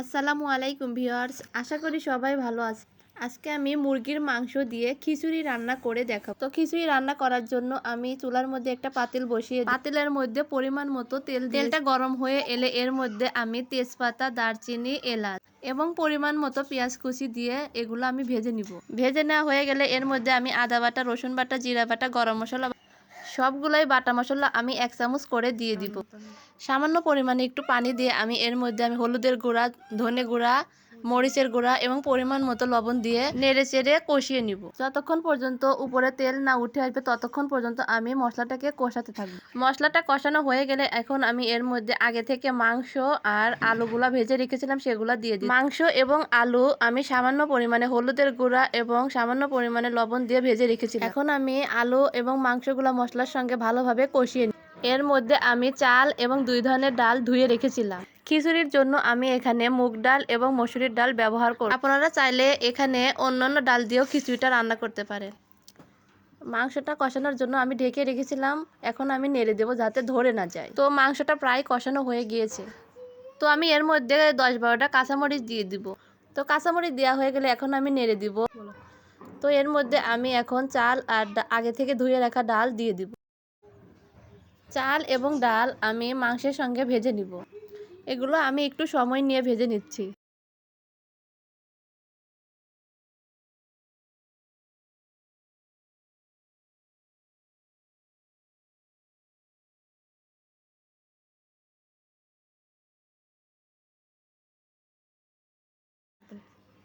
আসসালামু আলাইকুম ভিউয়ার্স, আশা করি সবাই ভালো আছে, আজকে আমি মুরগির মাংস দিয়ে খিচুড়ি রান্না করে দেখাবো। তো খিচুড়ি রান্না করার জন্য আমি চুলার মধ্যে একটা পাতিল বসিয়ে পাতিলের মধ্যে পরিমাণ মতো তেল তেলটা গরম হয়ে এলে এর মধ্যে আমি তেজপাতা, দারচিনি, এলাচ এবং পরিমাণ মতো পেঁয়াজ কুচি দিয়ে এগুলো আমি ভেজে নিব। ভেজে নেওয়া হয়ে গেলে এর মধ্যে আমি আদা বাটা, রসুন বাটা, জিরা বাটা, গরম মশলা সবগুলোই বাটা মশলা আমি এক চামচ করে দিয়ে দিব। সামান্য পরিমাণে একটু পানি দিয়ে আমি এর মধ্যে আমি হলুদের গুঁড়া, ধনে গুঁড়া মরিচের গুঁড়া এবং পরিমাণ মতো লবণ দিয়ে নেড়ে চেড়ে কষিয়ে নিব। যতক্ষণ পর্যন্ত উপরে তেল না উঠে আসবে, ততক্ষণ পর্যন্ত আমি মশলাটাকে কষাতে থাকব। মশলাটা কষানো হয়ে গেলে এখন আমি এর মধ্যে আগে থেকে মাংস আর আলুগুলা ভেজে রেখেছিলাম, সেগুলা দিয়ে দিই মাংস এবং আলু আমি সামান্য পরিমাণে হলুদের গুঁড়া এবং সামান্য পরিমাণে লবণ দিয়ে ভেজে রেখেছিলাম। এখন আমি আলু এবং মাংসগুলো মশলার সঙ্গে ভালোভাবে কষিয়ে নিই এর মধ্যে আমি চাল এবং দুই ধরনের ডাল ধুয়ে রেখেছিলাম। খিচুড়ির জন্য আমি এখানে মুগ ডাল এবং মসুরির ডাল ব্যবহার করব। আপনারা চাইলে এখানে অন্যান্য ডাল দিয়েও খিচুড়িটা রান্না করতে পারেন। মাংসটা কষানোর জন্য আমি ঢেকে রেখেছিলাম। এখন আমি নেড়ে দেবো যাতে ধরে না যায়। তো মাংসটা প্রায় কষানো হয়ে গিয়েছে। তো আমি এর মধ্যে দশ বারোটা কাঁচামরিচ দিয়ে দিব। তো কাঁচামরিচ দেওয়া হয়ে গেলে এখন আমি নেড়ে দিব। তো এর মধ্যে আমি এখন চাল আর আগে থেকে ধুয়ে রাখা ডাল দিয়ে দিব। চাল এবং ডাল আমি মাংসের সঙ্গে ভেজে নিব। এগুলো আমি একটু সময় নিয়ে ভেজে নিচ্ছি।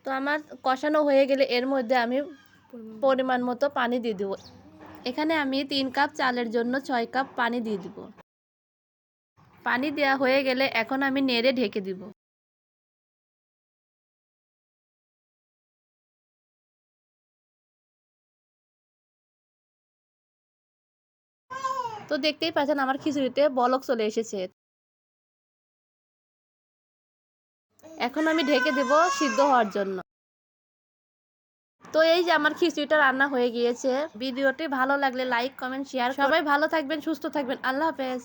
তো আমার কষানো হয়ে গেলে এর মধ্যে আমি পরিমাণ মতো। পানি দিয়ে দেবো। এখানে আমি তিন কাপ চালের জন্য ছয় কাপ পানি দিয়ে দিব। পানি দেওয়া হয়ে গেলে এখন আমি নেড়ে ঢেকে দিব। তো দেখতেই পাচ্ছেন আমার খিচুড়িতে বলক চলে এসেছে। এখন আমি ঢেকে দেব সিদ্ধ হওয়ার জন্য। তো এই যে আমার খিচুড়িটা রান্না হয়ে গিয়েছে। ভিডিওটি ভালো লাগলে লাইক কমেন্ট শেয়ার সবাই ভালো থাকবেন সুস্থ থাকবেন। আল্লাহ হাফেজ।